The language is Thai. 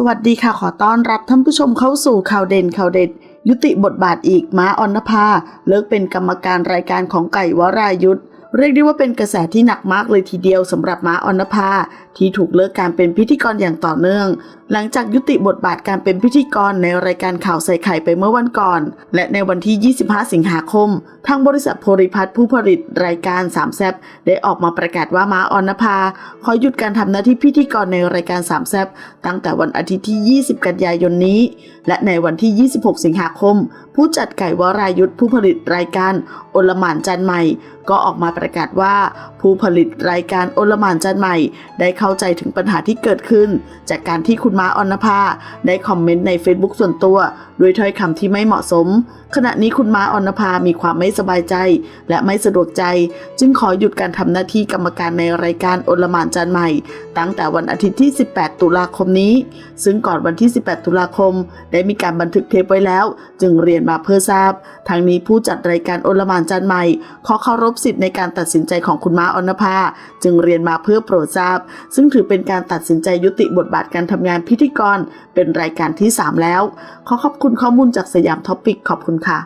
สวัสดีค่ะขอต้อนรับท่านผู้ชมเข้าสู่ข่าวเด่นข่าวเด็ด ยุติบทบาทอีกม้าออนภาเลิกเป็นกรรมการรายการของไก่วรายุทธ เรียกได้ว่าเป็นกระแสที่หนักมากเลยทีเดียวสำหรับม้าออนภาที่ถูกเลิกการเป็นพิธีกรอย่างต่อเนื่อง หลังจากยุติบทบาทการเป็นพิธีกรในรายการข่าวใส่ไข่ไปเมื่อวันก่อน และในวันที่ 25 สิงหาคม ทางบริษัทโพลิพัฒน์ผู้ผลิตรายการสามแซบได้ออกมาประกาศว่าม้าออนภาขอหยุดการทำหน้าที่พิธีกรในรายการสามแซบตั้งแต่วันอาทิตย์ที่ 20 กันยายนนี้ และในวันที่ 26 สิงหาคม ผู้จัดไก่วรายุทธผู้ผลิตรายการอลหมานจันใหม่ ก็ออกมาประกาศว่า ผู้ผลิตรายการโอลมานจันใหม่ ได้เข้าใจถึงปัญหาที่เกิดขึ้น จากการที่คุณม้าออนภา ได้คอมเมนต์ใน Facebook ส่วนตัว ด้วยถ้อยคำที่ไม่เหมาะสม ขณะนี้คุณม้าออนภา มีความไม่สบายใจ และไม่สะดวกใจ จึงขอหยุดการทำหน้าที่กรรมการในรายการโอลมานจันใหม่ ตั้งแต่วันอาทิตย์ที่ 18 ตุลาคมนี้ ซึ่งก่อนวันที่ 18 ตุลาคม ได้มีการบันทึกเทปไว้แล้ว จึงเรียนมาเพื่อทราบ ทางนี้ผู้จัดรายการโอลมานจันใหม่ขอเคารพสิทธิ์ในการตัดสินใจของคุณม้าออนภาจึงเรียนมาเพื่อโปรดทราบ ซึ่งถือเป็นการตัดสินใจยุติบทบาทการทำงานพิธีกร เป็นรายการที่ 3 แล้ว ขอขอบคุณข้อมูลจากสยามท็อปิกขอบคุณค่ะ